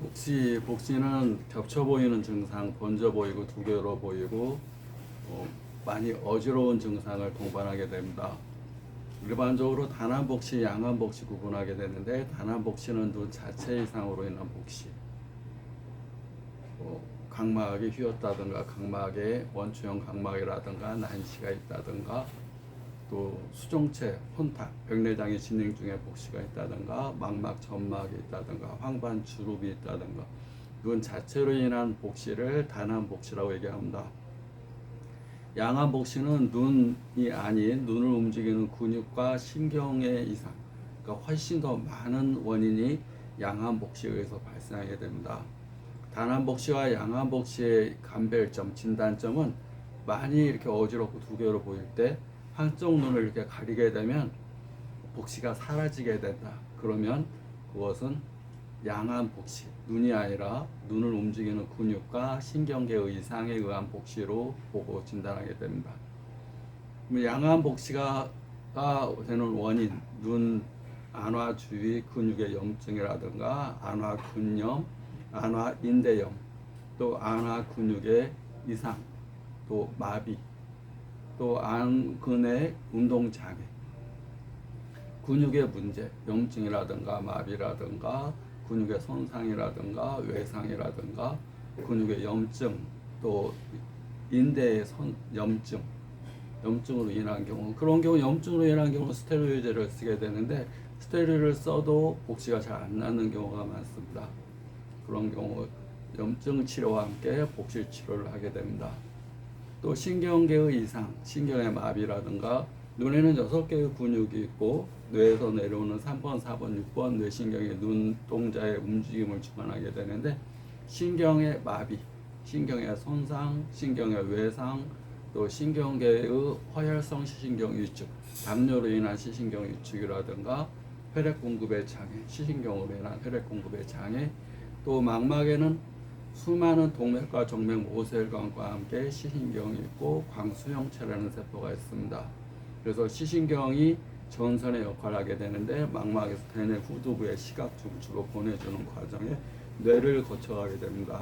복시 복시는 겹쳐 보이는 증상, 번져 보이고 두 개로 보이고 어, 많이 어지러운 증상을 동반하게 됩니다. 일반적으로 단한 복시, 양한 복시 구분하게 되는데 단한 복시는 눈 자체 이상으로 인한 복시. 어, 각막이 휘었다든가 각막에 원추형 각막이라든가 난시가 있다든가 또 수정체, 혼탁, 백내장이 진행 중에 복시가 있다든가 망막 점막이 있다든가 황반 주룹이 있다든가 눈 자체로 인한 복시를 단한 복시라고 얘기합니다. 양한 복시는 눈이 아닌 눈을 움직이는 근육과 신경의 이상, 그러니까 훨씬 더 많은 원인이 양한 복시에 의해서 발생하게 됩니다. 단한 복시와 양한 복시의 감별점, 진단점은 많이 이렇게 어지럽고 두 개로 보일 때 한쪽 눈을 이렇게 가리게 되면 복시가 사라지게 된다. 그러면 그것은 양한 복시, 눈이 아니라 눈을 움직이는 근육과 신경계의 이상에 의한 복시로 보고 진단하게 됩니다. 양한 복시가 가 되는 원인, 눈 안화 주위 근육의 염증이라든가 안화 근염, 안화 인대염, 또 안화 근육의 이상, 또 마비, 또 안근의 운동 장애, 근육의 문제, 염증이라든가 마비라든가 근육의 손상이라든가 외상이라든가 근육의 염증, 또 인대의 선, 염증, 염증으로 인한 경우 그런 경우 염증으로 인한 경우 스테로이드를 쓰게 되는데 스테로이드를 써도 복시가 잘 안 나는 경우가 많습니다. 그런 경우 염증 치료와 함께 복실 치료를 하게 됩니다. 또 신경계의 이상, 신경의 마비라든가 눈에는 여섯 개의 근육이 있고 뇌에서 내려오는 3번, 4번, 6번 뇌신경의 눈동자의 움직임을 주관하게 되는데 신경의 마비, 신경의 손상, 신경의 외상, 또 신경계의 허혈성 시신경 위축, 담요로 인한 시신경 위축이라든가 혈액 공급의 장애, 시신경으로 인한 혈액 공급의 장애, 또 망막에는 수많은 동맥과 정맥 모세혈관과 함께 시신경이 있고 광수형체라는 세포가 있습니다. 그래서 시신경이 전선의 역할을 하게 되는데 망막에서 대뇌 후두부에 시각 중추로 보내주는 과정에 뇌를 거쳐가게 됩니다.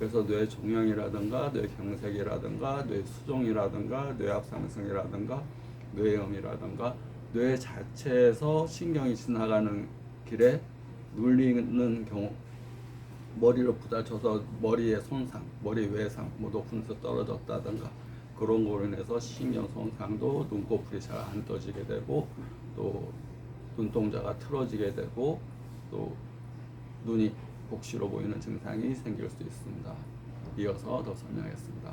그래서 뇌 종양이라든가 뇌 경색이라든가 뇌 수종이라든가 뇌압 상승이라든가 뇌염이라든가 뇌 자체에서 신경이 지나가는 길에 눌리는 경우 머리를 부딪혀서 머리의 손상, 머리 외상, 뭐 높은 데서 떨어졌다든가 그런 거로 인해서 신경 손상도 눈꺼풀이 잘 안 떠지게 되고 또 눈동자가 틀어지게 되고 또 눈이 복시로 보이는 증상이 생길 수 있습니다. 이어서 더 설명하겠습니다.